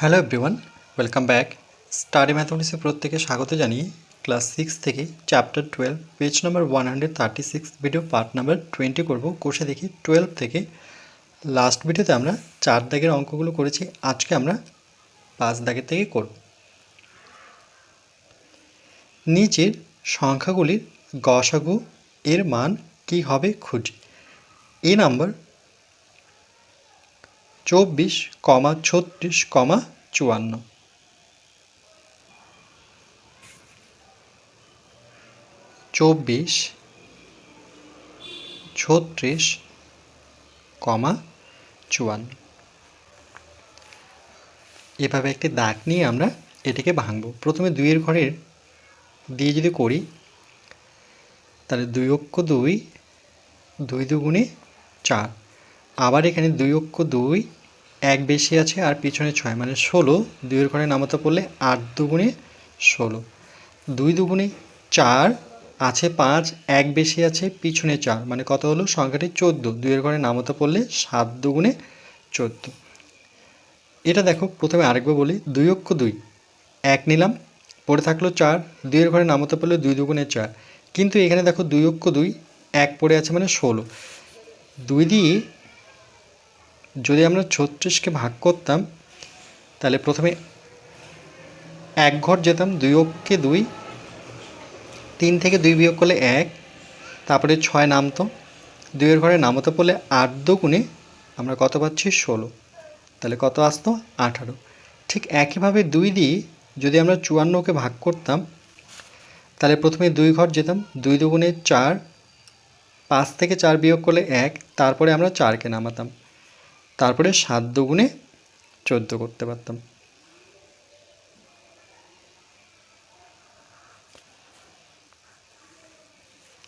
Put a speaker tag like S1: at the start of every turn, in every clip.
S1: Hello everyone welcome back study ম্যাথমেটিক্সে প্রত্যেকে স্বাগত জানিয়ে ক্লাস সিক্স থেকে chapter twelve page number one hundred thirty six video part number twenty করব। কোষে দেখি টুয়েলভ থেকে লাস্ট ভিডিওতে আমরা চার দাগের অঙ্কগুলো করেছি। আজকে আমরা পাঁচ দাগের থেকে করব। নিচের সংখ্যাগুলির গসাগু এর মান কী হবে খুঁজি। এই নাম্বার চব্বিশ কমা ছত্রিশ কমা চুয়ান্ন। চব্বিশ ছত্রিশ কমা চুয়ান্ন। এভাবে একটি দাগ নিয়ে আমরা এটিকে ভাঙব। প্রথমে দুইয়ের ঘরের দিয়ে যদি করি, তাহলে দুই অক্ষ দুই দুই দুগুণে চার। আবার এখানে দুই অক্ষ দুই এক বেশি আছে আর পিছনে ছয় মানে ষোলো। দুইয়ের ঘরে নামাতে পড়লে আট দুগুণে ষোলো। দুই দুগুণে চার আছে পাঁচ, এক বেশি আছে পিছনে চার মানে কত হলো? সংখ্যাটি চোদ্দ। দুইয়ের ঘরে নামাতে পড়লে সাত দুগুণে চোদ্দ। এটা দেখো, প্রথমে আরেকবার বলি, দুই অক্ষ দুই। এক নিলাম, পড়ে থাকল চার। দুইয়ের ঘরে নামাতে পড়লে দুই দুগুণে চার। কিন্তু এখানে দেখো দুই অক্ষ দুই, এক পড়ে আছে মানে ষোলো। দুই দিয়ে যদি আমরা ছত্রিশকে ভাগ করতাম, তাহলে প্রথমে এক ঘর যেতাম, দুই অক্ষে দুই, তিন থেকে দুই বিয়োগ করলে এক, তারপরে ছয় নামতো, দুইয়ের ঘরে নামতে পড়লে আট দুগুণে আমরা কত পাচ্ছি? ষোলো। তাহলে কত আসতো? আঠারো। ঠিক একইভাবে দুই দিয়ে যদি আমরা চুয়ান্নকে ভাগ করতাম, তাহলে প্রথমে দুই ঘর যেতাম, দুই দুগুণে চার, পাঁচ থেকে চার বিয়োগ করলে এক, তারপরে আমরা চারকে নামাতাম। তারপরে সাত দুগুণে চোদ্দ করতে পারতাম।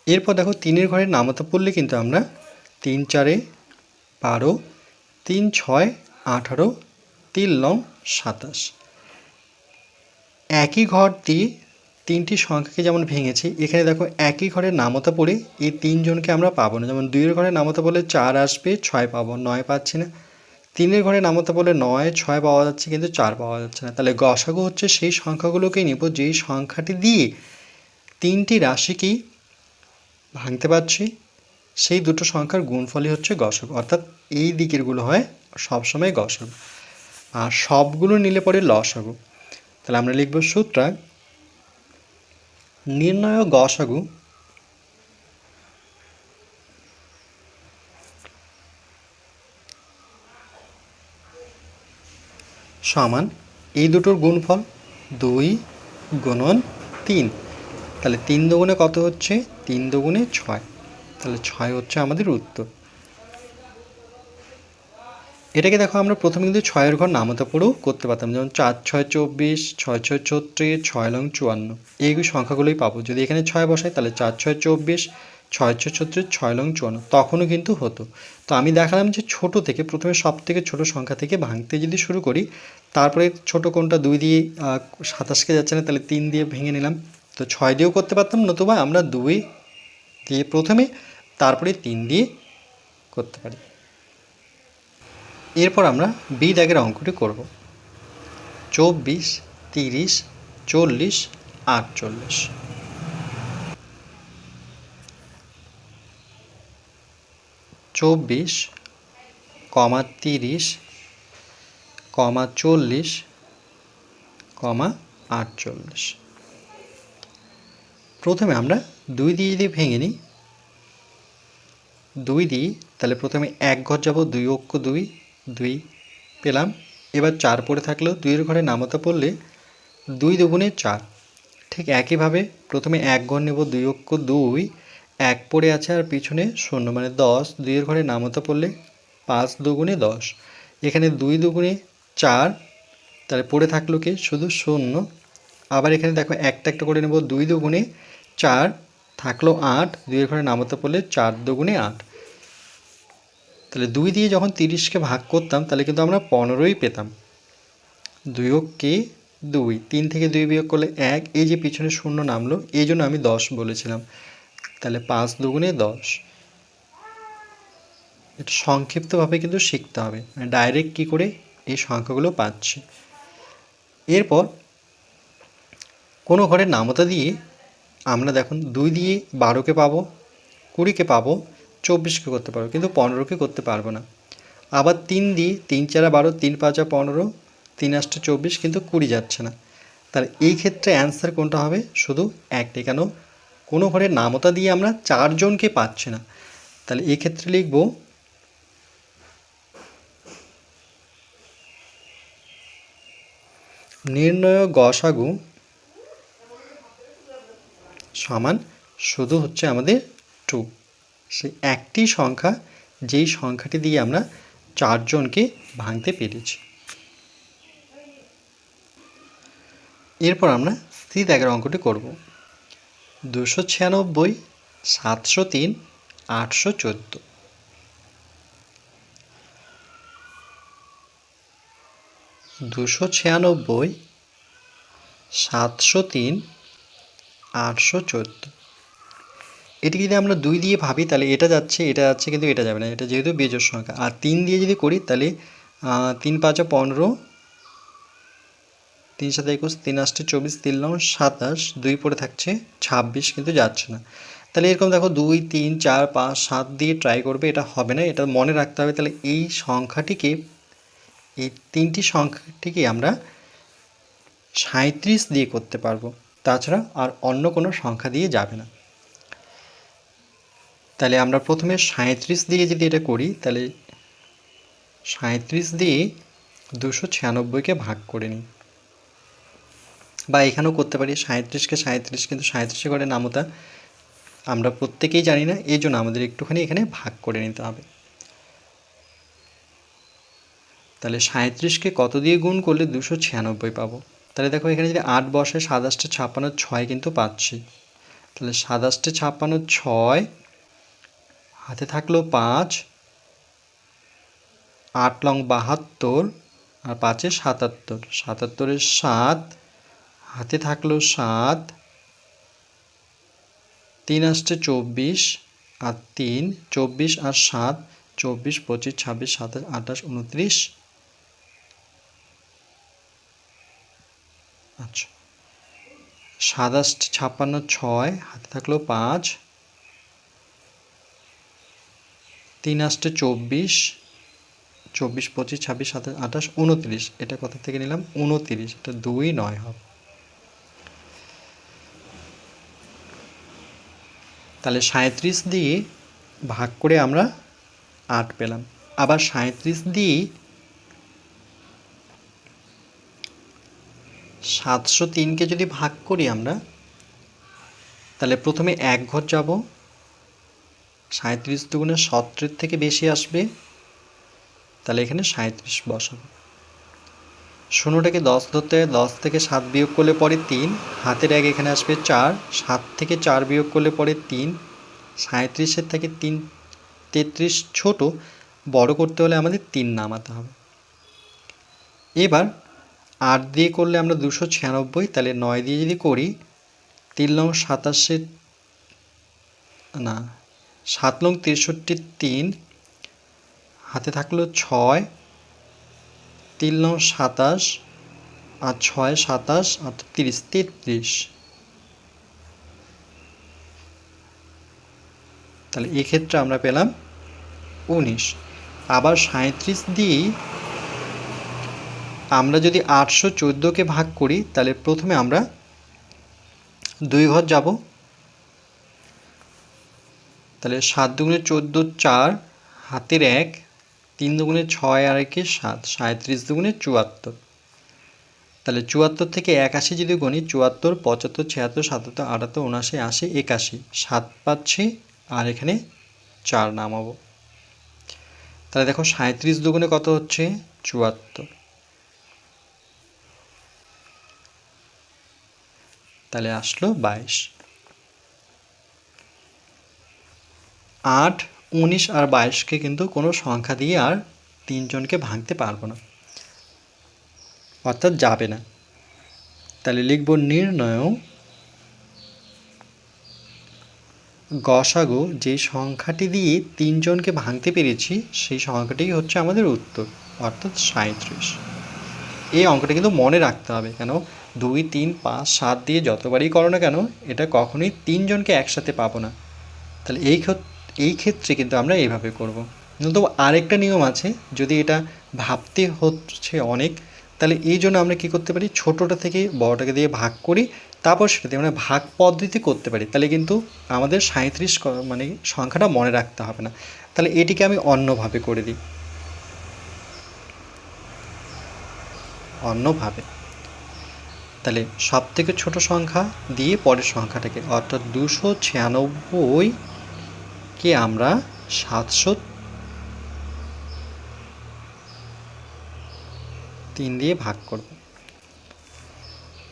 S1: এরপর দেখো তিনের ঘরে নামাতে পড়লে কিন্তু আমরা তিন চারে বারো, তিন ছয়, আঠারো, তিন লং, সাতাশ। একই ঘর দিয়ে তিনটি সংখ্যাকে যেমন ভেঙেছি, এখানে দেখো একই ঘরে নামতা পড়ে, এই তিনজনকে আমরা পাবো না। যেমন দুইয়ের ঘরে নামতা বলে চার আসবে, ছয় পাবো, নয় পাচ্ছি না। তিনের ঘরে নামতে বলে নয়, ছয় পাওয়া যাচ্ছে কিন্তু চার পাওয়া যাচ্ছে না। তাহলে গসাগু হচ্ছে সেই সংখ্যাগুলোকেই নিব, যেই সংখ্যাটি দিয়ে তিনটি রাশিকেই ভাঙতে পারছি, সেই দুটো সংখ্যার গুণফলই হচ্ছে গসাগু। অর্থাৎ এই দিকেরগুলো হয় সবসময় গসাগু। আর সবগুলো নিলে পরে লসাগু। তাহলে আমরা লিখব সুতরাং নির্ণয় গসাগু সমান এই দুটোর গুণফল দুই গুণন তিন। তাহলে তিন দুগুণে কত হচ্ছে? তিন দুগুণে ছয়। তাহলে ছয় হচ্ছে আমাদের উত্তর। এটাকে দেখো আমরা প্রথমে কিন্তু ছয়ের ঘর নামতা পড়েও করতে পারতাম, যেমন চার, ছয়, চব্বিশ, ছয় ছয়, ছত্রিশ, ছয়, লং, চুয়ান্ন। এই সংখ্যাগুলোই পাবো। যদি এখানে ছয় বসাই, তাহলে চার, ছয়, চব্বিশ, ছয় ছয়, ছত্রিশ, ছয়, লং, চুয়ান্ন। তখনও কিন্তু হতো। তো আমি দেখালাম যে ছোট থেকে, প্রথমে সব থেকে ছোট সংখ্যা থেকে ভাঙতে যদি শুরু করি, তারপরে ছোট কোনটা দুই দিয়ে সাতাশকে যাচ্ছে না, তাহলে তিন দিয়ে ভেঙে নিলাম। তো ছয় দিয়েও করতে পারতাম, নতুবা আমরা দুই দিয়ে প্রথমে, তারপরে তিন দিয়ে করতে পারি। এরপর আমরা বি দাগের অঙ্কটি করব। চব্বিশ, তিরিশ, চল্লিশ, আটচল্লিশ। চব্বিশ, কমা তিরিশ, কমা চল্লিশ, কমা আটচল্লিশ। প্রথমে আমরা দুই দিয়ে যদি ভেঙে নিই, দুই দিই তাহলে প্রথমে এক ঘর যাব, দুই অক্ষ দুই দুই, পেলাম। এবার চার পড়ে থাকলেও দুইয়ের ঘরে নামতে পড়লে দুই দুগুণে চার। ঠিক একইভাবে প্রথমে এক ঘর নেব দুই অক্ষ দুই, এক পড়ে আছে আর পিছনে শূন্য মানে দশ। দুইয়ের ঘরে নামতে পড়লে পাঁচ দুগুণে দশ। এখানে দুই দুগুণে চার, তাহলে পড়ে থাকল কি? শুধু শূন্য। আবার এখানে দেখো একটা একটা করে নেব দুই দুগুণে চার, থাকল আট। দুইয়ের ঘরে নামতে পড়লে চার দুগুণে আট। তাহলে দুই দিয়ে যখন তিরিশকে ভাগ করতাম, তাহলে কিন্তু আমরা পনেরোই পেতাম। দুই কে? দুই। তিন থেকে দুই বিয়োগ করলে এক। এই যে পিছনে শূন্য নামলো, এই জন্য আমি দশ বলেছিলাম। তাহলে পাঁচ দুগুণে দশ। এটা সংক্ষিপ্তভাবে কিন্তু শিখতে হবে। মানে ডাইরেক্ট কী করে? এই সংখ্যাগুলো পাচ্ছি। এরপর কোনো ঘরের নামতা দিয়ে আমরা দেখুন দুই দিয়ে বারোকে পাবো, কুড়িকে পাবো চব্বিশকে করতে পারব, কিন্তু পনেরোকে করতে পারব না। আবার তিন দিয়ে তিন চারা বারো, তিন পাঁচা পনেরো, তিন আটটা চব্বিশ, কিন্তু কুড়ি যাচ্ছে না। তাহলে এই ক্ষেত্রে অ্যান্সার কোনটা হবে? শুধু একটাই কেন কোনো ঘরের নামতা দিয়ে আমরা চারজনকে পাচ্ছি না। তাহলে এই ক্ষেত্রে লিখব, নির্ণয় গসাগু সমান শুধু হচ্ছে আমাদের টু সেই একটি সংখ্যা, যেই সংখ্যাটি দিয়ে আমরা চারজনকে ভাঙতে পেরেছি। এরপর আমরা স্থির দাগের অঙ্কটি করব। দুশো ছিয়ানব্বই, সাতশো তিন, আটশো চোদ্দ। দুশো ছিয়ানব্বই, সাতশো তিন, আটশো চোদ্দ। এটিকে যদি আমরা দুই দিয়ে ভাবি, তাহলে এটা যাচ্ছে এটা যাচ্ছে, কিন্তু এটা যাবে না। এটা যেহেতু বেজোর সংখ্যা। আর তিন দিয়ে যদি করি, তাহলে তিন পাঁচা পনেরো, তিন সাথে একুশ, তিন আটটে চব্বিশ, তিন নয় সাতাশ, দুই পরে থাকছে, ছাব্বিশ কিন্তু যাচ্ছে না। তাহলে এরকম দেখো, দুই, তিন, চার, পাঁচ, সাত দিয়ে ট্রাই করবে, এটা হবে না, এটা মনে রাখতে হবে। তাহলে এই সংখ্যাটিকে, এই তিনটি সংখ্যাটিকে আমরা সাঁত্রিশ দিয়ে করতে পারব। তাছাড়া আর অন্য কোনো সংখ্যা দিয়ে যাবে না। তাহলে আমরা প্রথমে সাঁত্রিশ দিয়ে যদি এটা করি, তাহলে সাঁত্রিশ দিয়ে দুশো ছিয়ানব্বইকে ভাগ করে নিই। বা এখানেও করতে পারি সাঁত্রিশকে সাঁত্রিশ কিন্তু সাঁত্রিশে করে নামতা আমরা প্রত্যেকেই জানি না, এই জন্য আমাদের একটুখানি এখানে ভাগ করে নিতে হবে। তাহলে সাঁত্রিশকে কত দিয়ে গুণ করলে দুশো ছিয়ানব্বই পাবো? তাহলে দেখো এখানে যদি আট বসে সাতাশটা ছাপ্পান্ন ছয় কিন্তু পাচ্ছি। তাহলে সাতাশটা ছাপ্পান্ন ছয় হাতে থাকল পাঁচ, আট লং বাহাত্তর আর পাঁচে সাতাত্তর। সাতাত্তরের সাত, হাতে থাকল সাত, তিন আসছে চব্বিশ আর তিন, চব্বিশ আর সাত, চব্বিশ, পঁচিশ, ছাব্বিশ, সাতাশ, আঠাশ, উনত্রিশ। আচ্ছা সাতাশ ছাপ্পান্ন, ছয়, হাতে থাকল পাঁচ তিন আসতে চব্বিশ চব্বিশ, পঁচিশ, ছাব্বিশ, সাতাশ, আঠাশ, উনত্রিশ। এটা কোথা থেকে নিলাম? উনত্রিশ, এটা দুই নয় হবে। তাহলে সাঁত্রিশ দিয়ে ভাগ করে আমরা আট পেলাম। আবার সাঁত্রিশ দিয়ে সাতশো তিনকে যদি ভাগ করি আমরা, তাহলে প্রথমে এক ঘর যাব সাঁত্রিশ দুগুণে সতেরোর থেকে বেশি আসবে, তাহলে এখানে সাঁত্রিশ বসাবো। শূন্যটাকে দশ ধরতে দশ থেকে সাত বিয়োগ করলে পরে তিন, হাতের এক এখানে আসবে চার, সাত থেকে চার বিয়োগ করলে পরে তিন সাঁত্রিশের থেকে তিন, তেত্রিশ ছোট, বড় করতে হলে আমাদের তিন নামাতে হবে। এবার আট দিয়ে করলে আমরা দুশো ছিয়ানব্বই, তাহলে নয় দিয়ে যদি করি, তিন লং সাতাশে, না সাত নং তেষট্টি তিন, হাতে থাকল ছয়, তিন নং সাতাশ, আর ছয় সাতাশ, আর তিরিশ, তেত্রিশ। তাহলে এক্ষেত্রে আমরা পেলাম উনিশ। আবার সাঁত্রিশ দিয়েই আমরা যদি আটশো চোদ্দোকে ভাগ করি, তাহলে প্রথমে আমরা দুই ঘর যাব। তাহলে সাত দুগুণে চোদ্দ চার, হাতের এক, তিন দুগুণে ছয় আর একে সাত, সাঁত্রিশ দুগুণে চুয়াত্তর। তাহলে চুয়াত্তর থেকে একাশি যদি গণি চুয়াত্তর, পঁচাত্তর, ছিয়াত্তর, সাতাত্তর, আটাত্তর, উনআশি, আশি, একাশি, সাত পাচ্ছি আর এখানে চার নামাবো। তাহলে দেখো সাঁত্রিশ দুগুণে কত হচ্ছে? চুয়াত্তর। তাহলে আসলো বাইশ। আট, উনিশ আর বাইশকে কিন্তু কোনো সংখ্যা দিয়ে আর তিনজনকে ভাঙতে পারব না। অর্থাৎ যাবে না। তাহলে লিখব নির্ণয় গসাগু, যে সংখ্যাটি দিয়ে তিনজনকে ভাঙতে পেরেছি, সেই সংখ্যাটি হচ্ছে আমাদের উত্তর, অর্থাৎ সাঁত্রিশ এই অঙ্কটা কিন্তু মনে রাখতে হবে কেন? দুই, তিন, পাঁচ, সাত দিয়ে যতবারই করো না কেন, এটা কখনোই তিনজনকে একসাথে পাবো না। তাহলে এই ক্ষেত- এই ক্ষেত্রে কিন্তু আমরা এইভাবে করব। কিন্তু আরেকটা নিয়ম আছে, যদি এটা ভাবতে হচ্ছে অনেক, তাহলে এই জন্য আমরা কী করতে পারি? ছোটোটা থেকে বড়টাকে দিয়ে ভাগ করি, তারপর সেটা দিয়ে আমরা ভাগ পদ্ধতি করতে পারি। তাহলে কিন্তু আমাদের সাঁত্রিশ মানে সংখ্যাটা মনে রাখতে হবে না। তাহলে এটিকে আমি অন্যভাবে করে দিই। অন্যভাবে। তাহলে সব থেকে ছোট সংখ্যা দিয়ে পরের সংখ্যাটাকে, অর্থাৎ দুশো ছিয়ানব্বইকে আমরা সাতশো তিন দিয়ে ভাগ করব।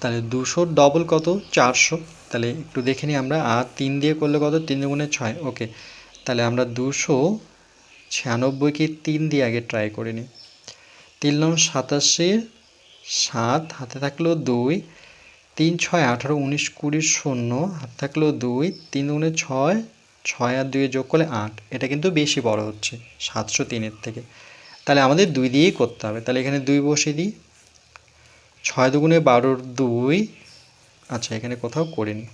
S1: তাহলে দুশোর ডবল কত? চারশো। তাহলে একটু দেখে নিই আমরা। আর তিন দিয়ে করলে কত? তিন দুগুণে ছয়। ওকে। তাহলে আমরা দুশো ছিয়ানব্বইকে তিন দিয়ে আগে ট্রাই করে নিই। তিন নং সাতাশি সাত, হাতে থাকল দুই। তিন ছয় আঠারো, উনিশ কুড়ি শূন্য, হাতে থাকল দুই। তিন দুগুণে ছয় ছয় আর দুয়ে যোগ করলে আট, এটা কিন্তু বেশি বড় হচ্ছে, সাতশো তিনের থেকে। তাহলে আমাদের দুই দিয়েই করতে হবে, তাহলে এখানে দুই বসিয়ে দিই। ছয় দুগুণে বারোর দুই আচ্ছা এখানে কোথাও করিনি।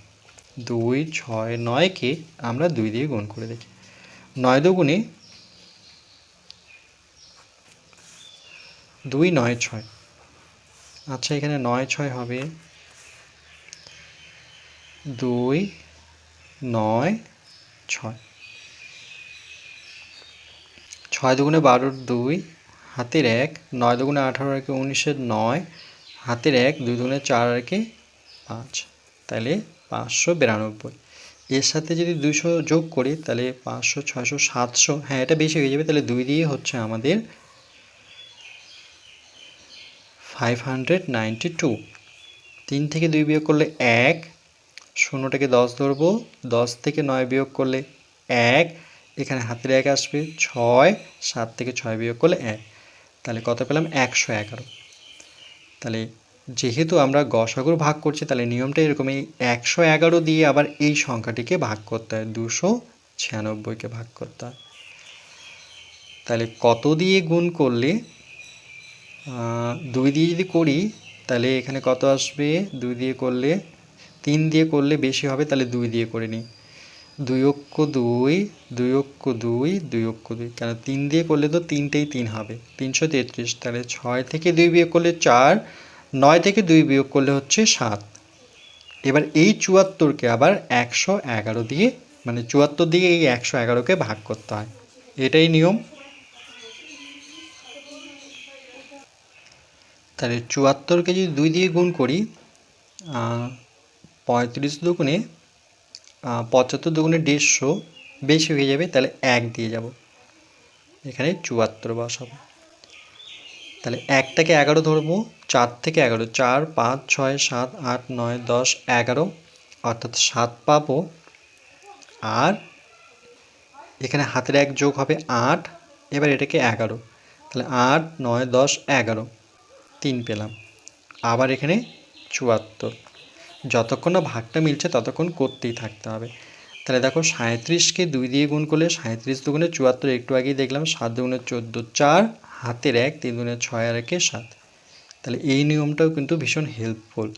S1: দুই, ছয়, নয়কে আমরা দুই দিয়ে গুণ করে দেখি। নয় দুগুণে দুই, নয়, ছয়। আচ্ছা এখানে নয়, ছয় হবে। দুই, নয় ছয়। ছয় দুগুণে বারোর দুই, হাতের এক, নয় দুগুণে আঠারো একে উনিশের নয়, হাতের এক, দুই দুগুণে চার একে পাঁচ। তাহলে পাঁচশো বিরানব্বই। এর সাথে যদি দুশো যোগ করি, তাহলে পাঁচশো, ছয়শো, সাতশো হ্যাঁ এটা বেশি হয়ে যাবে, তাহলে দুই দিয়ে হচ্ছে আমাদের ফাইভ হান্ড্রেড নাইনটি টু তিন থেকে দুই বিয়োগ করলে এক শূন্যটাকে দশ ধরবো। দশ থেকে নয় বিয়োগ করলে এক। এখানে হাতের এক আসবে। ছয়, সাত থেকে ছয় বিয়োগ করলে এক। তাহলে কত পেলাম? একশো এগারো। তাহলে যেহেতু আমরা গসাগুর ভাগ করছি, তাহলে নিয়মটা এরকম এই একশো এগারো দিয়ে আবার এই সংখ্যাটিকে ভাগ করতে হয়। দুশো ছিয়ানব্বইকে ভাগ করতে হয়। তাহলে কত দিয়ে গুণ করলে? দুই দিয়ে যদি করি, তাহলে এখানে কত আসবে? দুই দিয়ে করলে তিন দিয়ে করলে বেশি হবে, তাহলে দুই দিয়ে করে নিই। দুই অক্ষ দুই দুই অক্ষ দুই দুই অক্ষ দুই, কেন তিন দিয়ে করলে তো তিনটেই তিন হবে। তিনশো তেত্রিশ, তাহলে ছয় থেকে দুই বিয়োগ করলে চার, নয় থেকে দুই বিয়োগ করলে হচ্ছে সাত। এবার এই চুয়াত্তরকে আবার একশো এগারো দিয়ে মানে চুয়াত্তর দিয়ে এই একশো এগারোকে ভাগ করতে হয়। এটাই নিয়ম। তাহলে চুয়াত্তরকে যদি দুই দিয়ে গুণ করি পঁয়ত্রিশ দুগুণে পঁচাত্তর দুগুণে দেড়শো বেশি হয়ে যাবে, তাহলে এক দিয়ে যাব। এখানে চুয়াত্তর বসাবো। তাহলে একটাকে এগারো ধরবো, চার থেকে এগারো, চার, পাঁচ, ছয়, সাত, আট, নয়, দশ, এগারো, অর্থাৎ সাত পাবো। আর এখানে হাতের এক যোগ হবে আট, এবার এটাকে এগারো। তাহলে আট, নয়, দশ, এগারো, তিন পেলাম। আবার এখানে চুয়াত্তর। যতক্ষণ না ভাগটা মিলছে ততক্ষণ করতেই থাকতে হবে। তাহলে দেখো সাঁত্রিশকে দুই দিয়ে গুণ করলে সাঁত্রিশ দুগুণে চুয়াত্তর, একটু আগেই দেখলাম সাত দুগুণে চোদ্দ, চার, হাতের এক, তিন দুগুণে ছয় আর একে সাত। তাহলে এই নিয়মটাও কিন্তু ভীষণ হেল্পফুল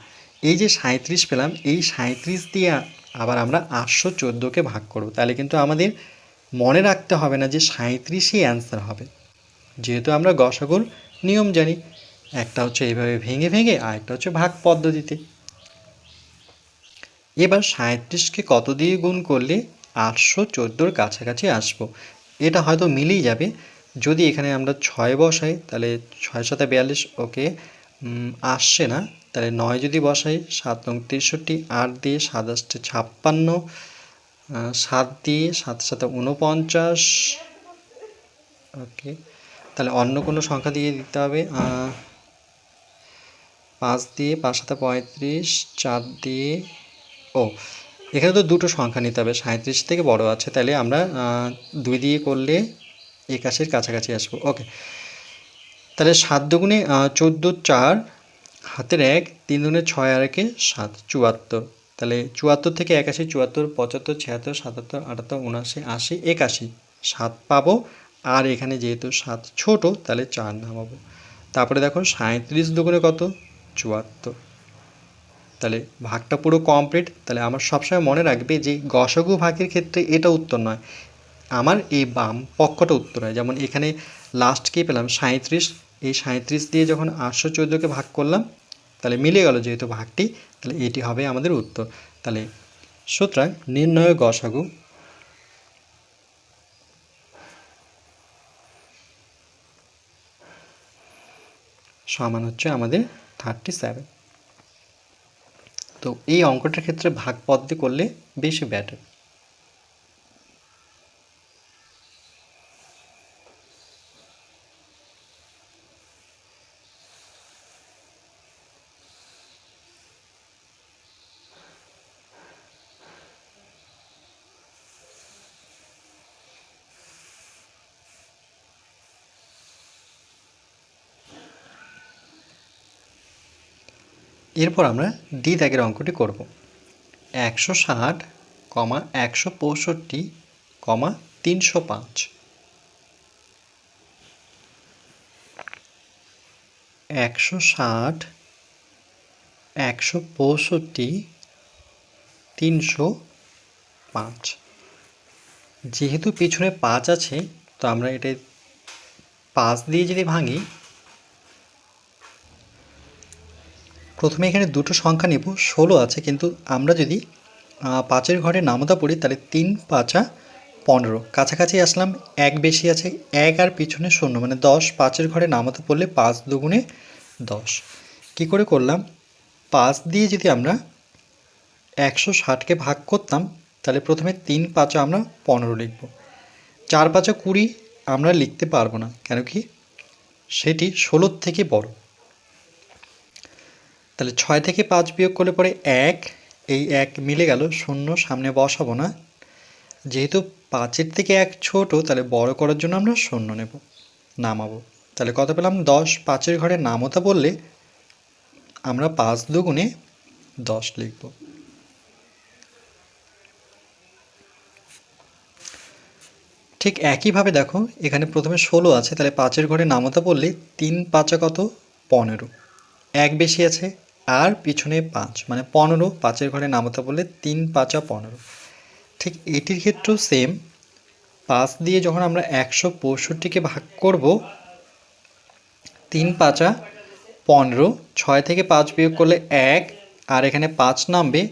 S1: এই যে সাঁত্রিশ পেলাম, এই সাঁত্রিশ দিয়ে আবার আমরা আটশো চোদ্দোকে ভাগ করব। তাহলে কিন্তু আমাদের মনে রাখতে হবে না যে সাঁত্রিশই অ্যান্সার হবে। যেহেতু আমরা গসাগুর নিয়ম জানি, একটা হচ্ছে এইভাবে ভেঙে ভেঙে আর একটা হচ্ছে ভাগ পদ্ধতিতে। এবার সাঁত্রিশকে কত দিয়ে গুণ করলে আটশো চোদ্দোর কাছাকাছি আসব? এটা হয়তো মিলেই যাবে। যদি এখানে আমরা ছয় বসাই, তাহলে ছয় সাথে বিয়াল্লিশ, ওকে আসছে না। তাহলে নয় যদি বসাই, সাত নং তেষট্টি, আট দিয়ে সাতাশটি ছাপ্পান্ন সাত দিয়ে সাত সাথে উনপঞ্চাশ ওকে, তাহলে অন্য কোনো সংখ্যা দিয়ে দিতে হবে পাঁচ দিয়ে, পাঁচ সাথে পঁয়ত্রিশ, চার দিয়ে ও, এখানে তো দুটো সংখ্যা নিতে হবে সাঁত্রিশ থেকে বড় আছে তাহলে আমরা দুই দিয়ে করলে একাশির কাছাকাছি আসব, ওকে। তাহলে সাত দুগুণে চোদ্দ চার, হাতের এক, তিন দুগুণে ছয় আর একে সাত, চুয়াত্তর। তাহলে চুয়াত্তর থেকে একাশি, চুয়াত্তর, পঁচাত্তর, ছিয়াত্তর, সাতাত্তর, আটাত্তর, উনআশি, আশি, একাশি। সাত পাবো, আর এখানে যেহেতু সাত ছোট তাহলে চার নামাবো। তারপরে দেখো সাঁত্রিশ দুগুণে কত? চুয়াত্তর। তাহলে ভাগটা পুরো কমপ্লিট তাহলে আমার সবসময় মনে রাখবে যে গসগু ভাগের ক্ষেত্রে এটা উত্তর নয়। আমার এই বাম পক্ষটা উত্তর হয়। যেমন এখানে লাস্ট কী পেলাম? সাঁত্রিশ এই সাঁত্রিশ দিয়ে যখন আটশো চোদ্দোকে ভাগ করলাম, তাহলে মিলে গেল যেহেতু ভাগটি, তাহলে এটি হবে আমাদের উত্তর। তাহলে সুতরাং নির্ণয় গসাগু। সমান হচ্ছে আমাদের থার্টি সেভেন তো এই অঙ্কটার ক্ষেত্রে ভাগ পদ্ধতি করলে বেশি ব্যাটার এরপর আমরা ডি দাগের অঙ্কটি করব। একশো ষাট, কমা একশো পঁয়ষট্টি, কমা তিনশো পাঁচ। একশো ষাট, একশো পঁয়ষট্টি, তিনশো পাঁচ। যেহেতু পিছনে পাঁচ আছে, তো আমরা এটা পাঁচ দিয়ে যদি ভাঙি প্রথমে এখানে দুটো সংখ্যা নেব, ষোলো আছে, কিন্তু আমরা যদি পাঁচের ঘরে নামতা পড়ি, তাহলে তিন, পাঁচা, পনেরো। কাছাকাছি আসলাম, এক বেশি আছে, এক আর পিছনে শূন্য মানে দশ, পাঁচের ঘরে নামতা পড়লে পাঁচ দুগুণে দশ। কী করে করলাম? পাঁচ দিয়ে যদি আমরা একশো ষাটকে ভাগ করতাম, তাহলে প্রথমে তিন, পাঁচা আমরা পনেরো লিখব। চার, পাঁচা কুড়ি আমরা লিখতে পারব না, কেন কি? সেটি ষোলোর থেকে বড়। তাহলে ছয় থেকে পাঁচ বিয়োগ করলে পরে এক, এই এক মিলে গেল শূন্য, সামনে বসাবো না। যেহেতু পাঁচের থেকে এক ছোট, তাহলে বড় করার জন্য আমরা শূন্য নেব, নামাবো। তাহলে কত পেলাম? দশ। পাঁচের ঘরে নামতা বললে আমরা পাঁচ দুগুণে দশ লিখব। ঠিক একইভাবে দেখো, এখানে প্রথমে ষোলো আছে, তাহলে পাঁচের ঘরে নামতা বললে তিন পাঁচা কত? পনেরো। এক বেশি আছে আর পিছনে পাঁচ মানে পনেরো, পাঁচের ঘরে নামতা বললে তিন পাঁচা পনেরো। ঠিক এটির ক্ষেত্রেও সেম পাঁচ দিয়ে যখন আমরা একশো পঁয়ষট্টিকে ভাগ করব, তিন পাঁচা পনেরো, ছয় থেকে পাঁচ বিয়োগ করলে এক, আর এখানে পাঁচ নামবে,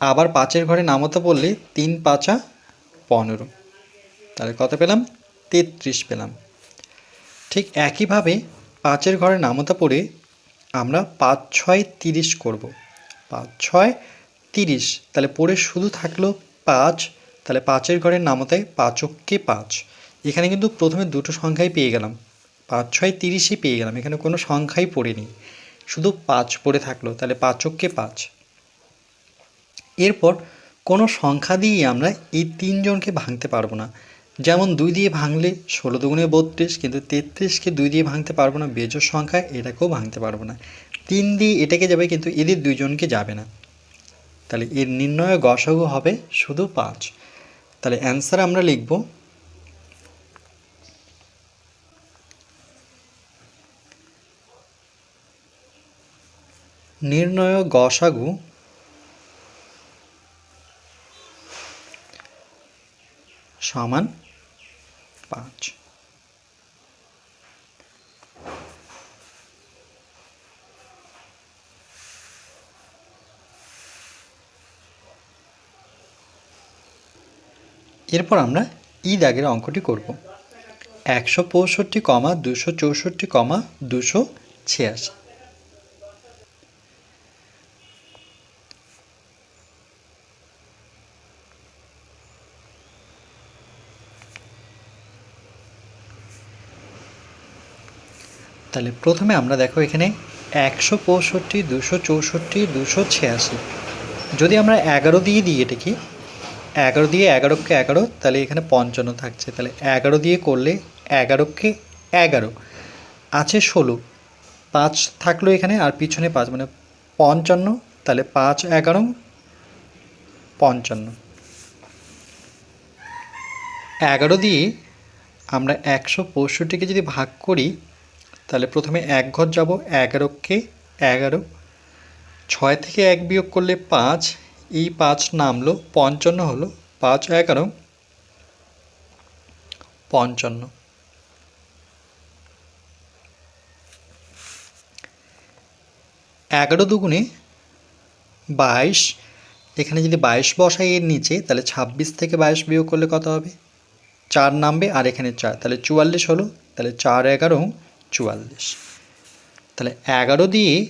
S1: আবার পাঁচের ঘরে নামতা বললে তিন পাঁচা পনেরো। তাহলে কত পেলাম? তেত্রিশ পেলাম। ঠিক একইভাবে পাঁচের ঘরে নামতা পড়ে আমরা পাঁচ ছয় তিরিশ করব। পাঁচ ছয় তিরিশ, তাহলে পড়ে শুধু থাকল পাঁচ, তাহলে পাঁচের ঘরের নামতায় পাঁচককে পাঁচ। এখানে কিন্তু প্রথমে দুটো সংখ্যাই পেয়ে গেলাম। পাঁচ ছয় তিরিশই পেয়ে গেলাম, এখানে কোনো সংখ্যাই পড়েনি। শুধু পাঁচ পড়ে থাকল, তাহলে পাঁচককে পাঁচ। এরপর কোনো সংখ্যা দিয়েই আমরা এই তিনজনকে ভাঙতে পারব না। যেমন দুই দিয়ে ভাঙলে ষোলো দুগুণে বত্রিশ, কিন্তু তেত্রিশকে দুই দিয়ে ভাঙতে পারব না, বেজোর সংখ্যা এটাকেও ভাঙতে পারব না। তিন দিয়ে এটাকে যাবে, কিন্তু এদের দুইজনকে যাবে না। তাহলে এর নির্ণয় গসাগু হবে শুধু পাঁচ। তাহলে অ্যান্সার আমরা লিখব, নির্ণয় গসাগু সমান পাঁচ এরপর আমরা ই দাগের অঙ্কটি করব। একশো পঁয়ষট্টি কমা দুশো চৌষট্টি কমা দুশো ছিয়াশি। তাহলে প্রথমে আমরা দেখো এখানে একশো পঁয়ষট্টি, দুশো চৌষট্টি, দুশো ছিয়াশি। যদি আমরা এগারো দিয়ে দিই এটা কি? এগারো দিয়ে এগারোকে এগারো, তাহলে এখানে পঞ্চান্ন থাকছে। তাহলে এগারো দিয়ে করলে এগারোকে এগারো। আছে ষোলো। পাঁচ থাকল এখানে, আর পিছনে পাঁচ মানে পঞ্চান্ন, তাহলে পাঁচ এগারো, পঞ্চান্ন। এগারো দিয়ে আমরা একশো পঁয়ষট্টিকে যদি ভাগ করি তাহলে প্রথমে এক ঘর যাব এগারোকে এগারো ছয় থেকে এক বিয়োগ করলে পাঁচ, এই পাঁচ নামলো, পঞ্চান্ন হলো, পাঁচ এগারো পঞ্চান্ন। এগারো দুগুণে বাইশ, এখানে যদি বাইশ বসাই এর নিচে, তাহলে ছাব্বিশ থেকে বাইশ বিয়োগ করলে কত হবে? চার নামবে, আর এখানে চার, তাহলে চুয়াল্লিশ হলো, তাহলে চার এগারো চুয়াল্লিশ। তাহলে এগারো দিয়ে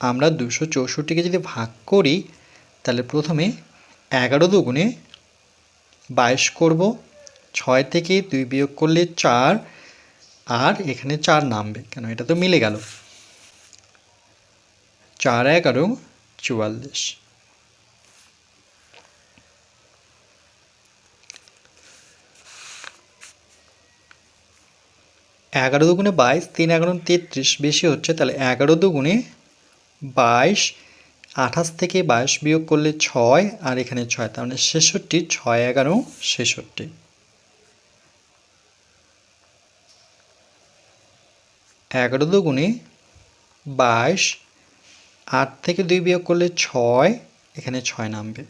S1: আমরা দুশো চৌষট্টিকে যদি ভাগ করি, তাহলে প্রথমে এগারো দুগুণে বাইশ করব। ছয় থেকে দুই বিয়োগ করলে চার, আর এখানে চার নামবে, কেন এটা তো মিলে গেল। চার এগারো চুয়াল্লিশ। এগারো দুগুণে বাইশ, তিন এগারো তেত্রিশ, বেশি হচ্ছে, তাহলে এগারো দুগুণে বাইশ, আঠাশ থেকে বাইশ বিয়োগ করলে ছয়, আর এখানে ছয়, তার মানে ছেষট্টি, ছয় এগারো, ছেষট্টি। এগারো দুগুণে বাইশ, আট থেকে দুই বিয়োগ করলে ছয়, এখানে ছয় নামবে।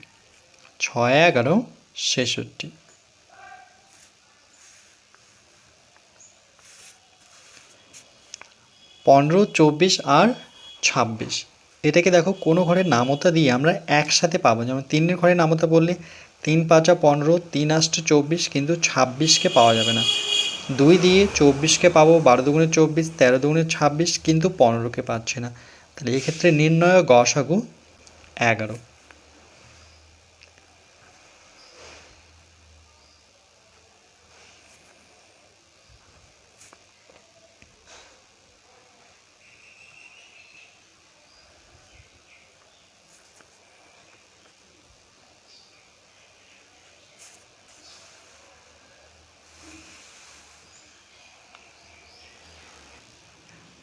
S1: ছয় এগারো, ছেষট্টি। পনেরো, চব্বিশ আর ছাব্বিশ। এটাকে দেখো কোনো ঘরের নামতা দিয়ে আমরা একসাথে পাবো। যেমন তিনের ঘরের নামতা বললে তিন পাঁচা পনেরো, তিন আষ্ট চব্বিশ, কিন্তু ছাব্বিশকে পাওয়া যাবে না। দুই দিয়ে চব্বিশকে পাবো, বারো দুগুণে চব্বিশ, তেরো দুগুণে ছাব্বিশ, কিন্তু পনেরোকে পাচ্ছে না। তাহলে এক্ষেত্রে নির্ণয় গসাগু এগারো।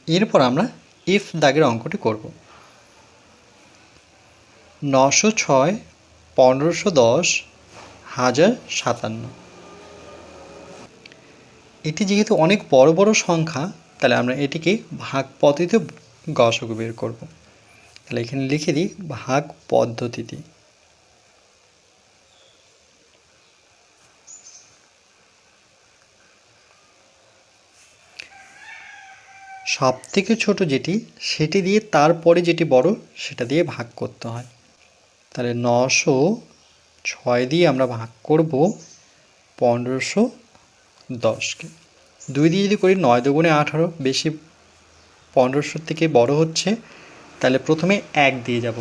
S1: এরপর আমরা ইফ দাগের অঙ্কটি করব। নশো ছয়, পনেরোশো দশ, হাজার সাতান্ন। এটি যেহেতু অনেক বড় বড় সংখ্যা, তাহলে আমরা এটিকে ভাগ পদ্ধতিতে গসক বের করব। তাহলে এখানে লিখে দিই ভাগ পদ্ধতিতে সব থেকে ছোট যেটি, সেটি দিয়ে তারপরে যেটি বড়, সেটা দিয়ে ভাগ করতে হয়। তাহলে নশো ছয় দিয়ে আমরা ভাগ করব পনেরোশো দশকে। দুই দিয়ে যদি করি নয় দুগুণে আঠারো, বেশি পনেরোশোর থেকে বড় হচ্ছে, তাহলে প্রথমে এক দিয়ে যাব।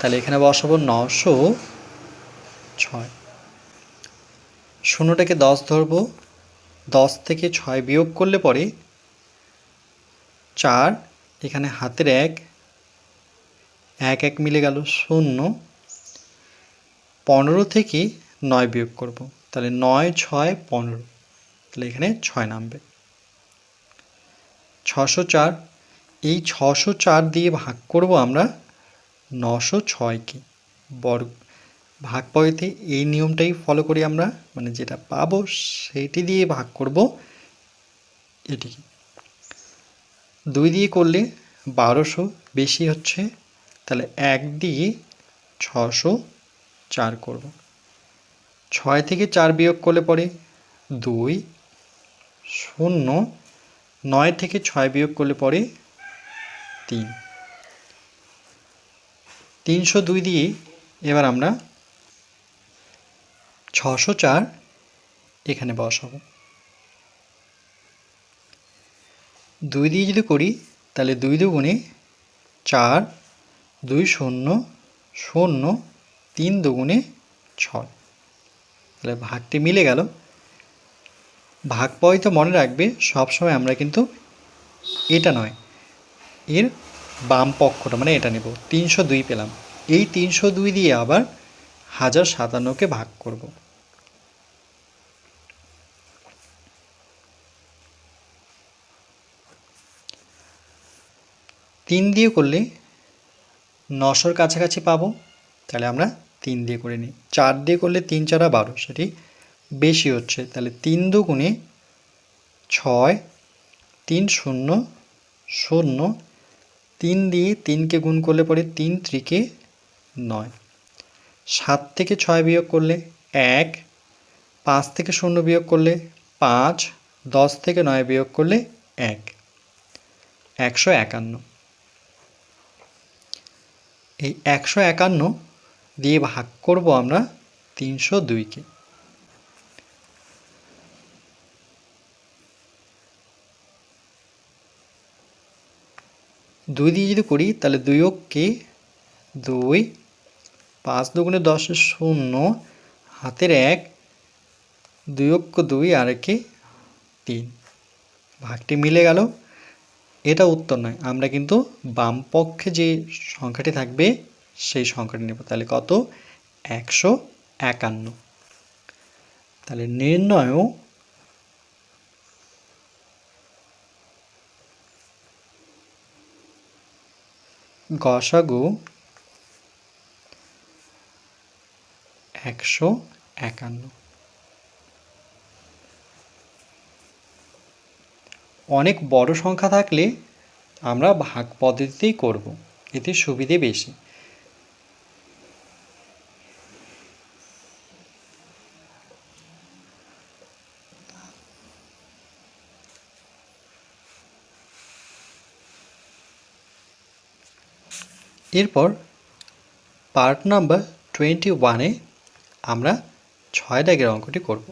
S1: তাহলে এখানে বসাবো নশো ছয়। শূন্যটাকে দশ ধরবো দশ থেকে ছয় বিয়োগ করলে পরে চার, এখানে হাতের এক এক এক মিলে গেল শূন্য। পনেরো থেকে নয় বিয়োগ করব, তাহলে নয়, ছয়, পনেরো, তাহলে এখানে ছয় নামবে। ছশো চার, এই ছশো চার দিয়ে ভাগ করব আমরা নশো ছয়কে, বর্গ ভাগ পদ্ধতি, এই নিয়মটাই ফলো করি আমরা। মানে যেটা পাবো সেটি দিয়ে ভাগ করব এটিকে। দুই দিয়ে করলে বারোশো বেশি হচ্ছে, তাহলে এক দিয়ে ছশো চার করব। ছয় থেকে চার বিয়োগ করলে পরে দুই, শূন্য, নয় থেকে ছয় বিয়োগ করলে পরে তিন। তিনশো দুই দিয়ে এবার আমরা ছশো চার এখানে বসাবো দুই দিয়ে যদি করি, তাহলে দুই দুগুণে চার, দুই শূন্য শূন্য, তিন দুগুণে ছয়। তাহলে ভাগটি মিলে গেল। ভাগ পয় তো মনে রাখবে সবসময় আমরা কিন্তু এটা নয়, এর বাম পক্ষটা মানে এটা নেব। তিনশো দুই পেলাম। এই তিনশো দুই দিয়ে আবার হাজার সাতান্নকে ভাগ করব। তিন দিয়ে করলে নশোর কাছাকাছি পাবো, তাহলে আমরা তিন দিয়ে করে নিই। চার দিয়ে করলে তিন, চারা বারো, সেটি বেশি হচ্ছে। তাহলে তিন দুগুণে ছয়, তিন শূন্য শূন্য, তিন দিয়ে তিনকে গুণ করলে পরে তিন, ত্রিকে নয়। সাত থেকে ছয় বিয়োগ করলে এক, পাঁচ থেকে শূন্য বিয়োগ করলে পাঁচ, দশ থেকে নয় বিয়োগ করলে এক। একশো একান্ন। এই একশো একান্ন দিয়ে ভাগ করব আমরা তিনশো দুইকে। দুই দিয়ে যদি করি, তাহলে দুই অক্ষে দুই। পাঁচ দুগুণে দশে শূন্য, হাতের এক, দুই অক্ষ দুই, আর একে তিন। ভাগটি মিলে গেল। এটা উত্তর নয়। আমরা কিন্তু বাম পক্ষে যে সংখ্যাটি থাকবে, সেই সংখ্যাটি নেব। তাহলে কত? একশো একান্ন। তাহলে নির্ণয় গসাগু একশো একান্ন। অনেক বড় সংখ্যা থাকলে আমরা ভাগ পদ্ধতিতেই করব, এতে সুবিধে বেশি। এরপর পার্ট নাম্বার টোয়েন্টি ওয়ানে আমরা ছয় দাগের অঙ্কটি করব।